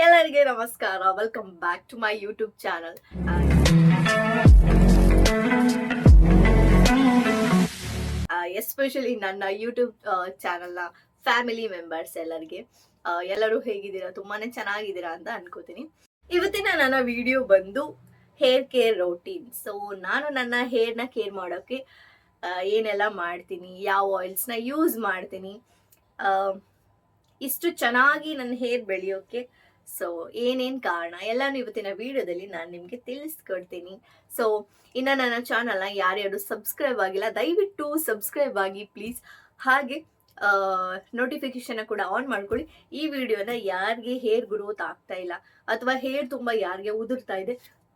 ಎಲ್ಲರಿಗೆ ನಮಸ್ಕಾರ. Welcome back to my YouTube channel especially ನನ್ನ ಯೂಟ್ಯೂಬ್ ಚಾನಲ್ನ ಫ್ಯಾಮಿಲಿ ಮೆಂಬರ್ಸ್ ಎಲ್ಲರಿಗೆ. ಎಲ್ಲರೂ ಹೇಗಿದ್ದೀರಾ? ತುಂಬಾನೇ ಚೆನ್ನಾಗಿದ್ದೀರಾ ಅಂತ ಅನ್ಕೋತೀನಿ. ಇವತ್ತಿನ ನನ್ನ ವಿಡಿಯೋ ಬಂದು ಹೇರ್ ಕೇರ್ ರೋಟೀನ್ ಸೊ ನಾನು ನನ್ನ ಹೇರ್ನ ಕೇರ್ ಮಾಡೋಕ್ಕೆ ಆ, ಏನೆಲ್ಲ ಮಾಡ್ತೀನಿ ಯಾವ ಆಯಿಲ್ಸ್ನ ಯೂಸ್ ಮಾಡ್ತೀನಿ ಇಷ್ಟು ಚೆನ್ನಾಗಿ ನನ್ನ ಹೇರ್ ಬೆಳೆಯೋಕ್ಕೆ ಸೊ ಏನೇನು ಕಾರಣ? ಎಲ್ಲಾನು ಇವತ್ತಿನ ವಿಡಿಯೋದಲ್ಲಿ ನಾನು ನಿಮಗೆ ತಿಳಿಸ್ಕೊಡ್ತೀನಿ. ಸೊ ಇನ್ನು ನನ್ನ ಚಾನಲ್ನ ಯಾರ್ಯಾರು ಸಬ್ಸ್ಕ್ರೈಬ್ ಆಗಿಲ್ಲ, ದಯವಿಟ್ಟು ಸಬ್ಸ್ಕ್ರೈಬ್ ಆಗಿ ಪ್ಲೀಸ್ ಹಾಗೆ ನೋಟಿಫಿಕೇಶನ್ ಕೂಡ ಆನ್ ಮಾಡ್ಕೊಳ್ಳಿ. ಈ ವಿಡಿಯೋನ ಯಾರಿಗೆ ಹೇರ್ ಗ್ರೋತ್ ಆಗ್ತಾ ಇಲ್ಲ, ಅಥವಾ ಹೇರ್ ತುಂಬ ಯಾರಿಗೆ ಉದುರ್ತಾ ಇದೆ,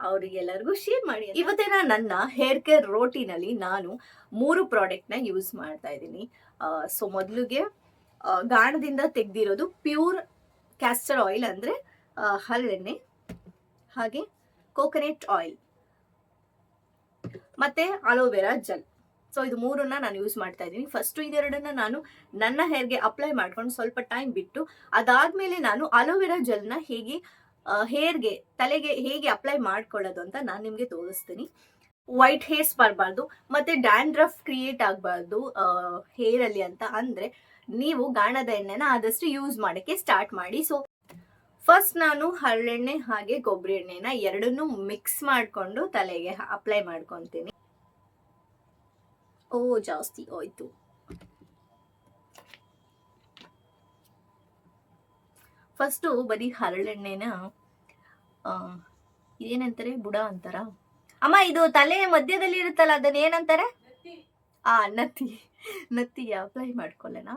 ಅವರಿಗೆಲ್ಲರಿಗೂ ಶೇರ್ ಮಾಡಿ ಇವತ್ತಿನ ನನ್ನ ಹೇರ್ ಕೇರ್ ರೋಟಿನಲ್ಲಿ ನಾನು ಮೂರು ಪ್ರಾಡಕ್ಟ್ನ ಯೂಸ್ ಮಾಡ್ತಾ ಇದ್ದೀನಿ. ಸೊ ಮೊದಲಿಗೆ ಗಾಣದಿಂದ ತೆಗೆದಿರೋದು ಪ್ಯೂರ್ ಕ್ಯಾಸ್ಟರ್ ಆಯಿಲ್ ಅಂದರೆ ಹರಳೆಣ್ಣೆ ಹಾಗೆ ಕೋಕೋನೆಟ್ ಆಯಿಲ್ ಮತ್ತೆ ಅಲೋವೆರಾ ಜೆಲ್ ಸೊ ಇದು ಮೂರನ್ನ ನಾನು ಯೂಸ್ ಮಾಡ್ತಾ ಇದ್ದೀನಿ. ಫಸ್ಟು ಇದೆರಡನ್ನ ನಾನು ನನ್ನ ಹೇರ್ಗೆ ಅಪ್ಲೈ ಮಾಡ್ಕೊಂಡು ಸ್ವಲ್ಪ ಟೈಮ್ ಬಿಟ್ಟು, ಅದಾದ್ಮೇಲೆ ನಾನು ಅಲೋವೆರಾ ಜೆಲ್ನ ಹೇಗೆ ಹೇರ್ಗೆ ತಲೆಗೆ ಹೇಗೆ ಅಪ್ಲೈ ಮಾಡ್ಕೊಳ್ಳೋದು ಅಂತ ನಾನು ನಿಮಗೆ ತೋರಿಸ್ತೀನಿ. ವೈಟ್ ಹೇರ್ಸ್ ಬರಬಾರ್ದು. ಮತ್ತೆ ಡ್ಯಾಂಡ್ರಫ್ ಕ್ರಿಯೇಟ್ ಆಗಬಾರ್ದು ಹೇರಲ್ಲಿ ಅಂತ. ಅಂದ್ರೆ ನೀವು ಗಾಣದ ಎಣ್ಣೆನ ಆದಷ್ಟು ಯೂಸ್ ಮಾಡೋಕ್ಕೆ ಸ್ಟಾರ್ಟ್ ಮಾಡಿ. ಸೊ ಫಸ್ಟ್ ನಾನು ಹರಳೆಣ್ಣೆ ಹಾಗೆ ಕೊಬ್ಬರಿ ಎಣ್ಣೆನ ಎರಡನ್ನೂ ಮಿಕ್ಸ್ ಮಾಡಿಕೊಂಡು ತಲೆಗೆ ಅಪ್ಲೈ ಮಾಡ್ಕೊತೀನಿ. ಓ ಜಾಸ್ತಿ ಹೋಯ್ತು. ಫಸ್ಟು ಬರೀ ಹರಳೆಣ್ಣೆನ ಆ, ಇದೇನಂತಾರೆ? ಬುಡ ಅಂತಾರ? ಅಮ್ಮ ಇದು ತಲೆ ಮಧ್ಯದಲ್ಲಿ ಇರುತ್ತಲ್ಲ ಅದನ್ನ ಏನಂತಾರೆ ಆ ನತ್ತಿ. ನತ್ತಿಗೆ ಅಪ್ಲೈ ಮಾಡ್ಕೊಳ್ಳೋಣ.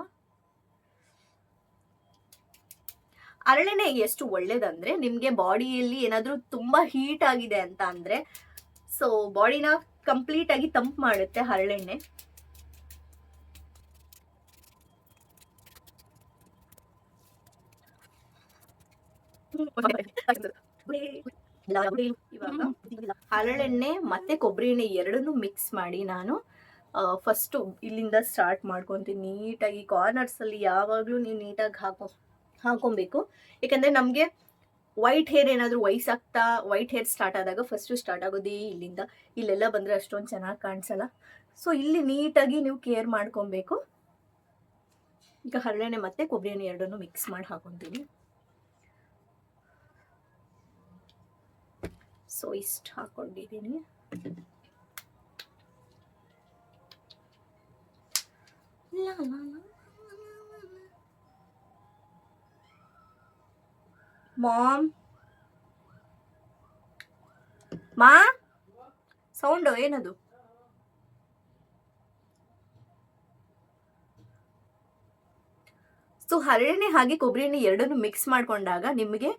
ಹರಳೆಣ್ಣೆ ಎಷ್ಟು ಒಳ್ಳೇದಂದ್ರೆ ನಿಮ್ಗೆ ಬಾಡಿಯಲ್ಲಿ ಏನಾದ್ರೂ ತುಂಬಾ ಹೀಟ್ ಆಗಿದೆ ಅಂತ ಅಂದ್ರೆ ಸೊ ಬಾಡಿನ ಕಂಪ್ಲೀಟ್ ಆಗಿ ತಂಪು ಮಾಡುತ್ತೆ ಹರಳೆಣ್ಣೆ ಹರಳೆಣ್ಣೆ ಮತ್ತೆ ಕೊಬ್ಬರಿ ಎಣ್ಣೆ ಎರಡನ್ನೂ ಮಿಕ್ಸ್ ಮಾಡಿ ನಾನು ಫಸ್ಟು ಇಲ್ಲಿಂದ ಸ್ಟಾರ್ಟ್ ಮಾಡ್ಕೊತೀನಿ. ನೀಟಾಗಿ ಕಾರ್ನರ್ಸ್ ಅಲ್ಲಿ ಯಾವಾಗಲೂ ನೀವು ನೀಟಾಗಿ ಹಾಕೋ ಹಾಕೊಬೇಕು. ಯಾಕಂದ್ರೆ ನಮಗೆ ವೈಟ್ ಹೇರ್ ಏನಾದರೂ ವಯಸ್ಸಾಗ್ತಾ ವೈಟ್ ಹೇರ್ ಸ್ಟಾರ್ಟ್ ಆದಾಗ ಫಸ್ಟು ಸ್ಟಾರ್ಟ್ ಆಗೋದೇ ಇಲ್ಲಿಂದ. ಇಲ್ಲೆಲ್ಲ ಬಂದರೆ ಅಷ್ಟೊಂದು ಚೆನ್ನಾಗಿ ಕಾಣಿಸಲ್ಲ. ಸೊ ಇಲ್ಲಿ ನೀಟಾಗಿ ನೀವು ಕೇರ್ ಮಾಡ್ಕೊಬೇಕು. ಈಗ ಹರಳೆಣ್ಣೆ ಮತ್ತೆ ಕೊಬ್ಬರಿ ಎಣ್ಣೆ ಎರಡನ್ನೂ ಮಿಕ್ಸ್ ಮಾಡಿ ಹಾಕೊತೀನಿ. ಸೊ ಇಷ್ಟು ಹಾಕೊಂಡಿದ್ದೀನಿ. ಲಾ ಲಾ. ಮಾಮ್ ಮಾ ಸೌಂಡು ಏನದು? ಸೊ ಹರಳೆಣ್ಣೆ ಹಾಗೆ ಕೊಬ್ಬರಿ ಎಣ್ಣೆ ಎರಡನ್ನು ಮಿಕ್ಸ್ ಮಾಡ್ಕೊಂಡಾಗ ನಿಮಗೆ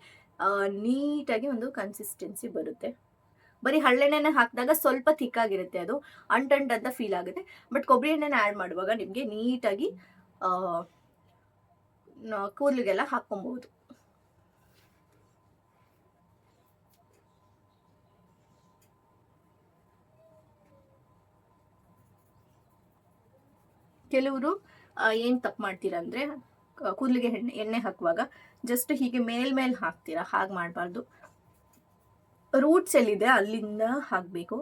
ನೀಟಾಗಿ ಒಂದು ಕನ್ಸಿಸ್ಟೆನ್ಸಿ ಬರುತ್ತೆ. ಬರೀ ಹರಳೆಣ್ಣೆನ ಹಾಕಿದಾಗ ಸ್ವಲ್ಪ ಥಿಕ್ಕಾಗಿರುತ್ತೆ ಅದು ಅಂಟಂಟ್ ಅಂತ ಫೀಲ್ ಆಗುತ್ತೆ. ಬಟ್ ಕೊಬ್ಬರಿ ಎಣ್ಣೆನ ಆ್ಯಡ್ ಮಾಡುವಾಗ ನಿಮಗೆ ನೀಟಾಗಿ ಕೂದಲಿಗೆಲ್ಲ ಹಾಕ್ಕೊಬಹುದು ಕೆಲವರು ಏನು ತಪ್ಪು ಮಾಡ್ತೀರಾ ಅಂದರೆ ಕೂದಲಿಗೆ ಎಣ್ಣೆ ಎಣ್ಣೆ ಹಾಕುವಾಗ ಜಸ್ಟ್ ಹೀಗೆ ಮೇಲ್ಮೇಲೆ ಹಾಕ್ತೀರಾ, ಹಾಗೆ ಮಾಡಬಾರ್ದು. ರೂಟ್ಸ್ ಎಲ್ಲಿದೆ, ಅಲ್ಲಿಂದ ಹಾಕಬೇಕು.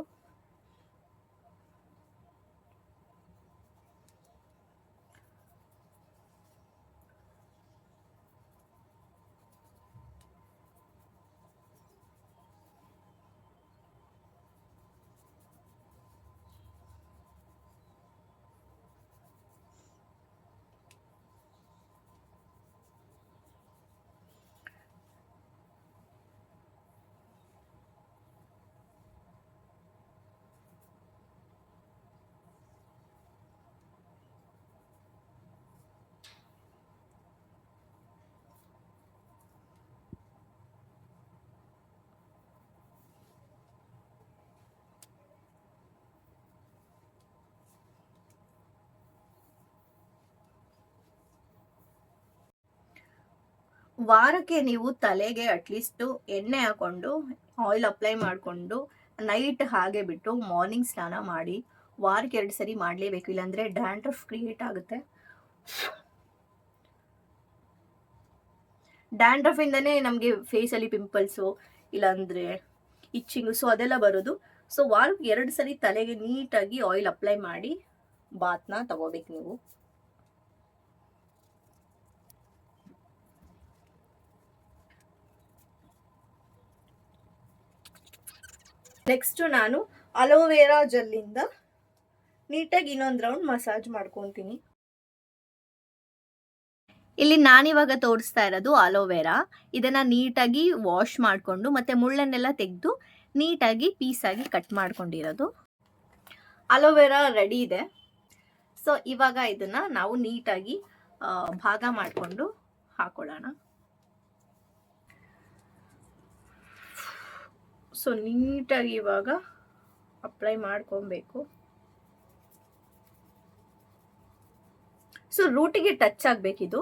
ವಾರಕ್ಕೆ ನೀವು ತಲೆಗೆ ಅಟ್ಲೀಸ್ಟ್ ಎಣ್ಣೆ ಹಾಕೊಂಡು ಆಯಿಲ್ ಅಪ್ಲೈ ಮಾಡಿಕೊಂಡು ನೈಟ್ ಹಾಗೆ ಬಿಟ್ಟು ಮಾರ್ನಿಂಗ್ ಸ್ನಾನ ಮಾಡಿ, ವಾರಕ್ಕೆ ಎರಡು ಸರಿ ಮಾಡಲೇಬೇಕು. ಇಲ್ಲಾಂದರೆ ಡ್ಯಾಂಡ್ರಫ್ ಕ್ರಿಯೇಟ್ ಆಗುತ್ತೆ. ಡ್ಯಾಂಡ್ರಫಿಂದನೇ ನಮಗೆ ಫೇಸಲ್ಲಿ ಪಿಂಪಲ್ಸು ಇಲ್ಲಾಂದರೆ ಇಚ್ಚಿಂಗು ಸೊ ಅದೆಲ್ಲ ಬರೋದು. ಸೊ ವಾರಕ್ಕೆ ಎರಡು ಸರಿ ತಲೆಗೆ ನೀಟಾಗಿ ಆಯಿಲ್ ಅಪ್ಲೈ ಮಾಡಿ ಬಾತ್ನ ತಗೋಬೇಕು ನೀವು. ನೆಕ್ಸ್ಟ್ ನಾನು ಅಲೋವೆರಾ ಜೆಲ್ಲಿಂದ ನೀಟಾಗಿ ಇನ್ನೊಂದು ರೌಂಡ್ ಮಸಾಜ್ ಮಾಡ್ಕೊತೀನಿ ಇಲ್ಲಿ ನಾನಿವಾಗ ತೋರಿಸ್ತಾ ಇರೋದು ಅಲೋವೆರಾ ಇದನ್ನು ನೀಟಾಗಿ ವಾಶ್ ಮಾಡಿಕೊಂಡು ಮತ್ತು ಮುಳ್ಳನ್ನೆಲ್ಲ ತೆಗೆದು ನೀಟಾಗಿ ಪೀಸಾಗಿ ಕಟ್ ಮಾಡ್ಕೊಂಡಿರೋದು. ಅಲೋವೆರಾ ರೆಡಿ ಇದೆ. ಸೊ ಇವಾಗ ಇದನ್ನು ನಾವು ನೀಟಾಗಿ ಭಾಗ ಮಾಡಿಕೊಂಡು ಹಾಕೊಳ್ಳೋಣ. ಸೊ ನೀಟಾಗಿ ಇವಾಗ ಅಪ್ಲೈ ಮಾಡ್ಕೊಬೇಕು. ಸೊ ರೂಟಿಗೆ ಟಚ್ ಆಗಬೇಕಿದು.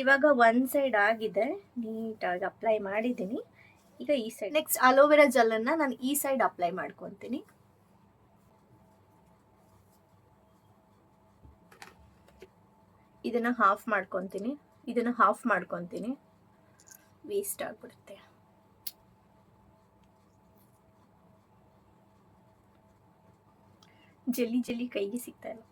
ಇವಾಗ ಒನ್ ಸೈಡ್ ಆಗಿದೆ. ನೀಟಾಗಿ ಅಪ್ಲೈ ಮಾಡಿದ್ದೀನಿ. ಈಗ ಈ ಸೈಡ್ ನೆಕ್ಸ್ಟ್ ಅಲೋವೆರಾ ಜೆಲ್ಲನ್ನು ನಾನು ಈ ಸೈಡ್ ಅಪ್ಲೈ ಮಾಡ್ಕೊತೀನಿ. ಇದನ್ನ ಹಾಫ್ ಮಾಡ್ಕೊತೀನಿ. ಇದನ್ನ ಹಾಫ್ ಮಾಡ್ಕೊತೀನಿ. ವೇಸ್ಟ್ ಆಗಿಬಿಡುತ್ತೆ. ಜಲ್ಲಿ ಜಲ್ಲಿ ಕೈಗೆ ಸಿಗ್ತಾ ಇಲ್ಲ.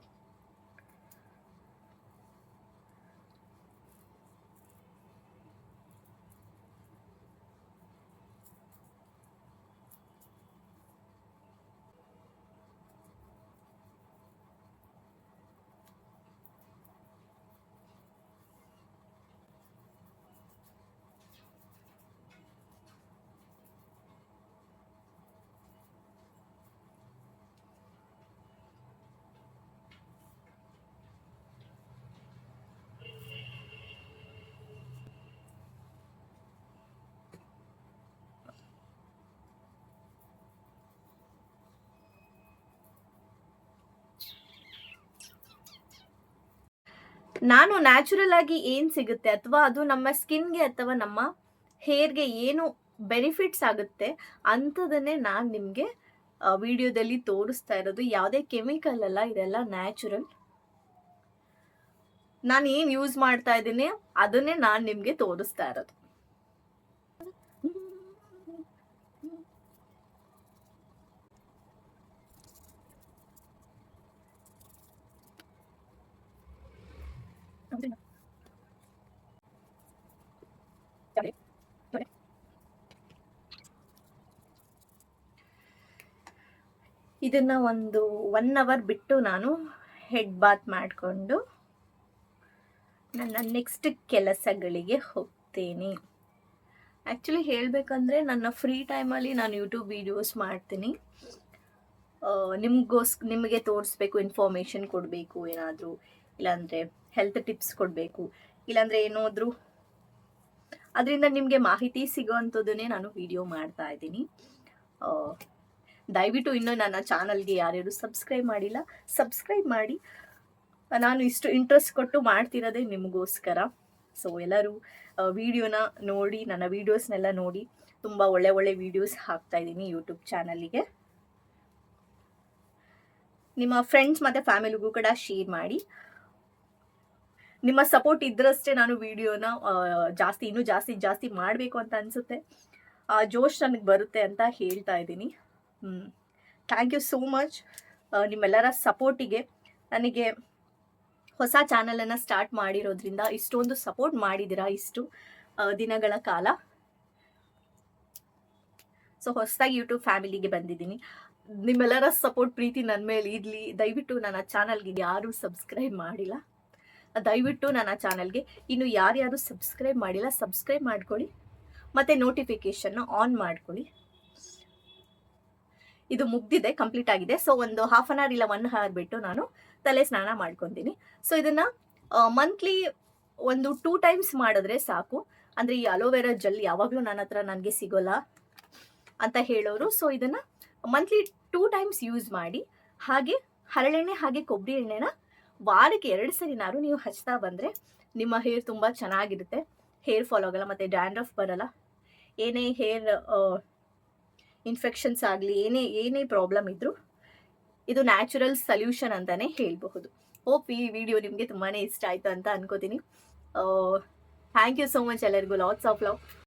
ನಾನು ನ್ಯಾಚುರಲ್ ಆಗಿ ಏನು ಸಿಗುತ್ತೆ ಅಥವಾ ಅದು ನಮ್ಮ ಸ್ಕಿನ್ಗೆ ಅಥವಾ ನಮ್ಮ ಹೇರ್ಗೆ ಏನು ಬೆನಿಫಿಟ್ಸ್ ಆಗುತ್ತೆ ಅಂಥದನ್ನೇ ನಾನು ನಿಮಗೆ ವಿಡಿಯೋದಲ್ಲಿ ತೋರಿಸ್ತಾ ಇರೋದು. ಯಾವುದೇ ಕೆಮಿಕಲ್ ಅಲ್ಲ, ಇದೆಲ್ಲ ನ್ಯಾಚುರಲ್ ನಾನು ಏನು ಯೂಸ್ ಮಾಡ್ತಾ ಇದ್ದೀನಿ ಅದನ್ನೇ ನಾನು ನಿಮಗೆ ತೋರಿಸ್ತಾ ಇರೋದು. ಇದನ್ನ ಒಂದು ಒನ್ ಅವರ್ ಬಿಟ್ಟು ನಾನು ಹೆಡ್ ಬಾತ್ ಮಾಡಿಕೊಂಡು ನನ್ನ ನೆಕ್ಸ್ಟ್ ಕೆಲಸಗಳಿಗೆ ಹೋಗ್ತೀನಿ. ಆ್ಯಕ್ಚುಲಿ ಹೇಳಬೇಕಂದ್ರೆ ನನ್ನ ಫ್ರೀ ಟೈಮಲ್ಲಿ ನಾನು ಯೂಟ್ಯೂಬ್ ವೀಡಿಯೋಸ್ ಮಾಡ್ತೀನಿ. ನಿಮಗೋಸ್, ನಿಮಗೆ ತೋರಿಸ್ಬೇಕು ಇನ್ಫಾರ್ಮೇಷನ್ ಕೊಡಬೇಕು ಏನಾದರೂ, ಇಲ್ಲಾಂದರೆ ಹೆಲ್ತ್ ಟಿಪ್ಸ್ ಕೊಡಬೇಕು, ಇಲ್ಲಾಂದರೆ ಏನಾದರೂ. ಅದರಿಂದ ನಿಮಗೆ ಮಾಹಿತಿ ಸಿಗೋ ಅಂಥದ್ದನ್ನೇ ನಾನು ವೀಡಿಯೋ ಮಾಡ್ತಾ ಇದ್ದೀನಿ. ದಯವಿಟ್ಟು ಇನ್ನೂ ನನ್ನ ಚಾನಲ್ಗೆ ಯಾರ್ಯಾರು ಸಬ್ಸ್ಕ್ರೈಬ್ ಮಾಡಿಲ್ಲ, ಸಬ್ಸ್ಕ್ರೈಬ್ ಮಾಡಿ. ನಾನು ಇಷ್ಟು ಇಂಟ್ರೆಸ್ಟ್ ಕೊಟ್ಟು ಮಾಡ್ತಿರೋದೇ ನಿಮಗೋಸ್ಕರ. ಸೊ ಎಲ್ಲರೂ ವಿಡಿಯೋನ ನೋಡಿ, ನನ್ನ ವೀಡಿಯೋಸ್ನೆಲ್ಲ ನೋಡಿ. ತುಂಬ ಒಳ್ಳೆ ಒಳ್ಳೆ ವೀಡಿಯೋಸ್ ಹಾಕ್ತಾ ಇದ್ದೀನಿ ಯೂಟ್ಯೂಬ್ ಚಾನಲಿಗೆ. ನಿಮ್ಮ ಫ್ರೆಂಡ್ಸ್ ಮತ್ತು ಫ್ಯಾಮಿಲಿಗೂ ಕೂಡ ಶೇರ್ ಮಾಡಿ. ನಿಮ್ಮ ಸಪೋರ್ಟ್ ಇದ್ರಷ್ಟೇ ನಾನು ವೀಡಿಯೋನ ಜಾಸ್ತಿ, ಇನ್ನೂ ಜಾಸ್ತಿ ಜಾಸ್ತಿ ಮಾಡಬೇಕು ಅಂತ ಅನಿಸುತ್ತೆ. ಆ, ಜೋಶ್ ನನಗೆ ಬರುತ್ತೆ ಅಂತ ಹೇಳ್ತಾ ಇದ್ದೀನಿ. ಥ್ಯಾಂಕ್ ಯು ಸೋ ಮಚ್ ನಿಮ್ಮೆಲ್ಲರ ಸಪೋರ್ಟಿಗೆ ನನಗೆ ಹೊಸ ಚಾನಲನ್ನು ಸ್ಟಾರ್ಟ್ ಮಾಡಿರೋದ್ರಿಂದ ಇಷ್ಟೊಂದು ಸಪೋರ್ಟ್ ಮಾಡಿದ್ದೀರಾ ಇಷ್ಟು ದಿನಗಳ ಕಾಲ. ಸೊ ಹೊಸದಾಗಿ ಯೂಟ್ಯೂಬ್ ಫ್ಯಾಮಿಲಿಗೆ ಬಂದಿದ್ದೀನಿ. ನಿಮ್ಮೆಲ್ಲರ ಸಪೋರ್ಟ್ ಪ್ರೀತಿ ನನ್ನ ಮೇಲೆ ಇರಲಿ. ದಯವಿಟ್ಟು ನನ್ನ ಚಾನಲ್ಗೆ ಯಾರೂ ಸಬ್ಸ್ಕ್ರೈಬ್ ಮಾಡಿಲ್ಲ. ದಯವಿಟ್ಟು ನನ್ನ ಚಾನಲ್ಗೆ ಇನ್ನು ಯಾರ್ಯಾರು ಸಬ್ಸ್ಕ್ರೈಬ್ ಮಾಡಿಲ್ಲ ಸಬ್ಸ್ಕ್ರೈಬ್ ಮಾಡ್ಕೊಳ್ಳಿ. ಮತ್ತು ನೋಟಿಫಿಕೇಷನ್ನ ಆನ್ ಮಾಡ್ಕೊಳ್ಳಿ. ಇದು ಮುಗ್ದಿದೆ ಕಂಪ್ಲೀಟ್ ಆಗಿದೆ. ಸೊ ಒಂದು ಹಾಫ್ ಅನ್ ಅವರ್ ಇಲ್ಲ ಒನ್ ಅವರ್ ಬಿಟ್ಟು ನಾನು ತಲೆ ಸ್ನಾನ ಮಾಡ್ಕೊತೀನಿ. ಸೊ ಇದನ್ನ ಮಂತ್ಲಿ ಒಂದು ಟೂ ಟೈಮ್ಸ್ ಮಾಡಿದ್ರೆ ಸಾಕು. ಅಂದರೆ ಈ ಅಲೋವೆರಾ ಜೆಲ್ ಯಾವಾಗಲೂ ನನ್ನ ಹತ್ರ ನನಗೆ ಸಿಗೋಲ್ಲ ಅಂತ ಹೇಳೋರು. ಸೊ ಇದನ್ನು ಮಂತ್ಲಿ ಟೂ ಟೈಮ್ಸ್ ಯೂಸ್ ಮಾಡಿ, ಹಾಗೆ ಹರಳೆಣ್ಣೆ, ಹಾಗೆ ಕೊಬ್ಬರಿ ಎಣ್ಣೆನ ವಾರಕ್ಕೆ ಎರಡು ಸರಿನಾರು ನೀವು ಹಚ್ತಾ ಬಂದರೆ ನಿಮ್ಮ ಹೇರ್ ತುಂಬ ಚೆನ್ನಾಗಿರುತ್ತೆ. ಹೇರ್ ಫಾಲ್ ಆಗಲ್ಲ, ಮತ್ತು ಡ್ಯಾಂಡ್ರಫ್ ಬರಲ್ಲ. ಏನೇ ಹೇರ್ ಇನ್ಫೆಕ್ಷನ್ಸ್ ಆಗಲಿ, ಏನೇ ಏನೇ ಪ್ರಾಬ್ಲಮ್ ಇದ್ದರೂ ಇದು ನ್ಯಾಚುರಲ್ ಸಲ್ಯೂಷನ್ ಅಂತಲೇ ಹೇಳಬಹುದು. ಹೋಪ್ ಈ ವಿಡಿಯೋ ನಿಮಗೆ ತುಂಬಾ ಇಷ್ಟ ಆಯಿತು ಅಂತ ಅನ್ಕೋತೀನಿ. ಥ್ಯಾಂಕ್ ಯು ಸೋ ಮಚ್ ಎಲ್ಲರಿಗೂ. Lots of love